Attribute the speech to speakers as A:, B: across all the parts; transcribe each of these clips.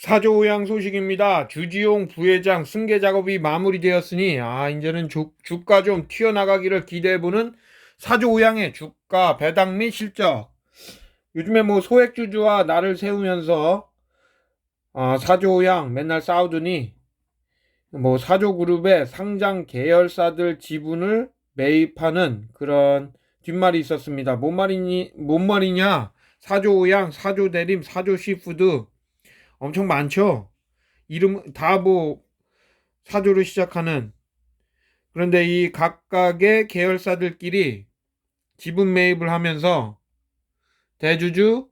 A: 사조오양 소식입니다. 주지용 부회장 승계 작업이 마무리되었으니 아 이제는 주, 주가 좀 튀어나가기를 기대해보는 사조오양의 주가 배당 및 실적. 요즘에 뭐 소액주주와 나를 세우면서 아, 사조오양 맨날 싸우더니 뭐 사조그룹의 상장 계열사들 지분을 매입하는 그런 뒷말이 있었습니다. 뭔 말이니 뭔 말이냐? 사조오양, 사조대림, 사조시푸드 엄청 많죠. 이름 다 뭐 사조로 시작하는 그런데 이 각각의 계열사들끼리 지분 매입을 하면서 대주주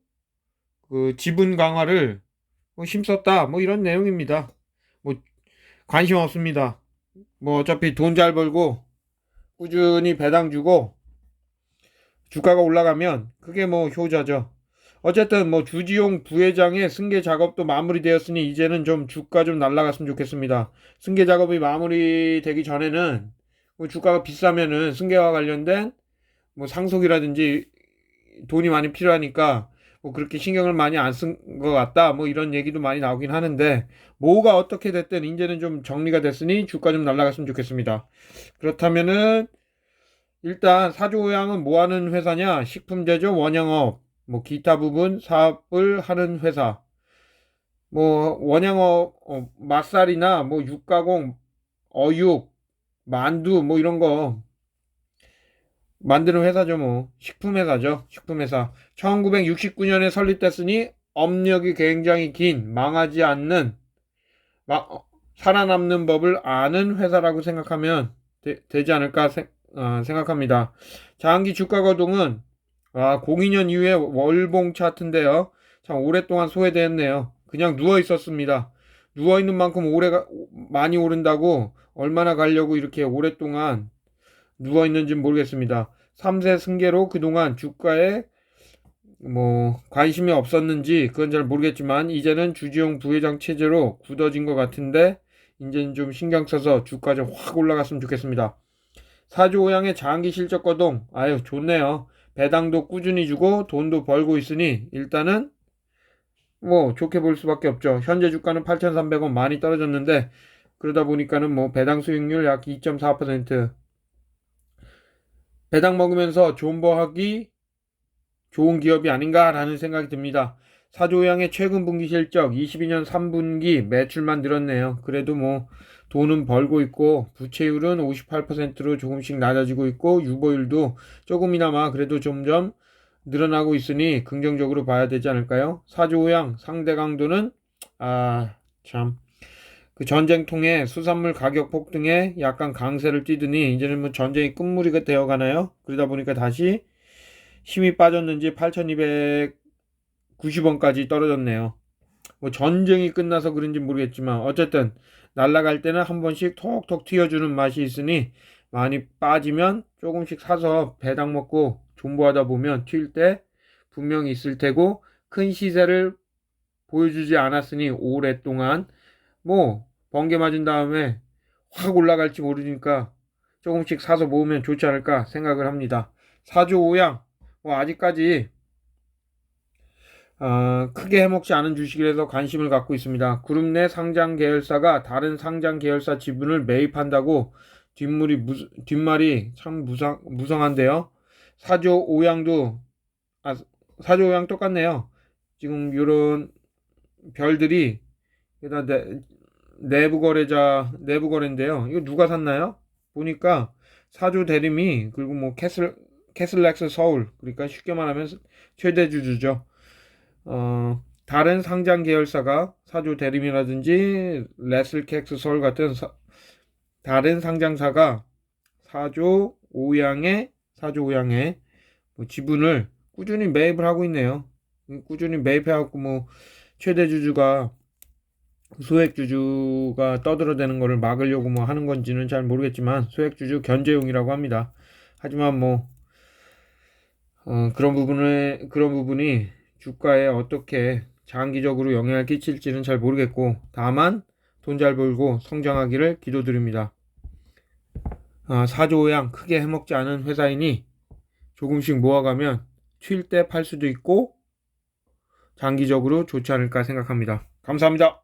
A: 그 지분 강화를 뭐 힘썼다 뭐 이런 내용입니다. 뭐 관심 없습니다. 뭐 어차피 돈 잘 벌고 꾸준히 배당 주고 주가가 올라가면 그게 뭐 효자죠. 어쨌든 뭐 주지용 부회장의 승계 작업도 마무리되었으니 이제는 좀 주가 좀 날라갔으면 좋겠습니다. 승계 작업이 마무리되기 전에는 뭐 주가가 비싸면은 승계와 관련된 뭐 상속이라든지 돈이 많이 필요하니까 뭐 그렇게 신경을 많이 안 쓴 것 같다 뭐 이런 얘기도 많이 나오긴 하는데 뭐가 어떻게 됐든 이제는 좀 정리가 됐으니 주가 좀 날라갔으면 좋겠습니다. 그렇다면은 일단 사조오양은 뭐 하는 회사냐? 식품 제조 원양업 뭐 기타 부분 사업을 하는 회사. 뭐 원양어 어, 맛살이나 뭐 육가공 어육 만두 뭐 이런 거 만드는 회사죠 뭐. 식품 회사죠 식품 회사. 1969년에 설립됐으니 업력이 굉장히 긴 망하지 않는 마, 어, 살아남는 법을 아는 회사라고 생각하면 되, 지 않을까 세, 어, 생각합니다. 장기 주가 거동은 아, 02년 이후에 월봉 차트인데요. 참 오랫동안 소외되었네요. 그냥 누워 있었습니다. 누워 있는 만큼 오래 가 많이 오른다고 얼마나 가려고 이렇게 오랫동안 누워 있는지 모르겠습니다. 3세 승계로 그동안 주가에 뭐 관심이 없었는지 그건 잘 모르겠지만 이제는 주지용 부회장 체제로 굳어진 것 같은데 이제는 좀 신경 써서 주가 좀 확 올라갔으면 좋겠습니다. 사주 오양의 장기 실적 거동 아유 좋네요. 배당도 꾸준히 주고 돈도 벌고 있으니 일단은 뭐 좋게 볼 수밖에 없죠. 현재 주가는 8,300원 많이 떨어졌는데 그러다 보니까는 뭐 배당 수익률 약 2.4% 배당 먹으면서 존버하기 좋은 기업이 아닌가라는 생각이 듭니다. 사조양의 최근 분기 실적 22년 3분기 매출만 늘었네요. 그래도 뭐 돈은 벌고 있고 부채율은 58%로 조금씩 낮아지고 있고 유보율도 조금이나마 그래도 점점 늘어나고 있으니 긍정적으로 봐야 되지 않을까요? 사조우양 상대 강도는 아 참 그 전쟁 통해 수산물 가격 폭등에 약간 강세를 띠더니 이제는 뭐 전쟁이 끝물이가 되어 가나요? 그러다 보니까 다시 힘이 빠졌는지 8,290원까지 떨어졌네요. 뭐 전쟁이 끝나서 그런지 모르겠지만 어쨌든 날라갈 때는 한 번씩 톡톡 튀어주는 맛이 있으니 많이 빠지면 조금씩 사서 배당 먹고 존버하다 보면 튈 때 분명히 있을 테고 큰 시세를 보여주지 않았으니 오랫동안 뭐 번개 맞은 다음에 확 올라갈지 모르니까 조금씩 사서 모으면 좋지 않을까 생각을 합니다. 사주 오양 뭐 아직까지 어, 크게 해먹지 않은 주식이라서 관심을 갖고 있습니다. 그룹 내 상장 계열사가 다른 상장 계열사 지분을 매입한다고 뒷물이 무, 뒷말이 참 무상, 무성한데요. 사조 오양도 아, 사조 오양 똑같네요. 지금 이런 별들이 내, 내부 거래자 내부 거래인데요. 이거 누가 샀나요? 보니까 사조 대림이 그리고 뭐 캐슬 캐슬렉스 서울 그러니까 쉽게 말하면 최대 주주죠. 어, 다른 상장 계열사가 사조 대림이라든지 레슬캑스 서울 같은 사, 다른 상장사가 사조 오양의 사조 오양의 뭐 지분을 꾸준히 매입을 하고 있네요. 꾸준히 매입해갖고 뭐 최대 주주가 소액 주주가 떠들어대는 것을 막으려고 뭐 하는 건지는 잘 모르겠지만 소액 주주 견제용이라고 합니다. 하지만 뭐 어, 그런 부분에 그런 부분이 주가에 어떻게 장기적으로 영향을 끼칠지는 잘 모르겠고 다만 돈 잘 벌고 성장하기를 기도드립니다. 아, 사조오양 크게 해먹지 않은 회사이니 조금씩 모아가면 튈 때 팔 수도 있고 장기적으로 좋지 않을까 생각합니다. 감사합니다.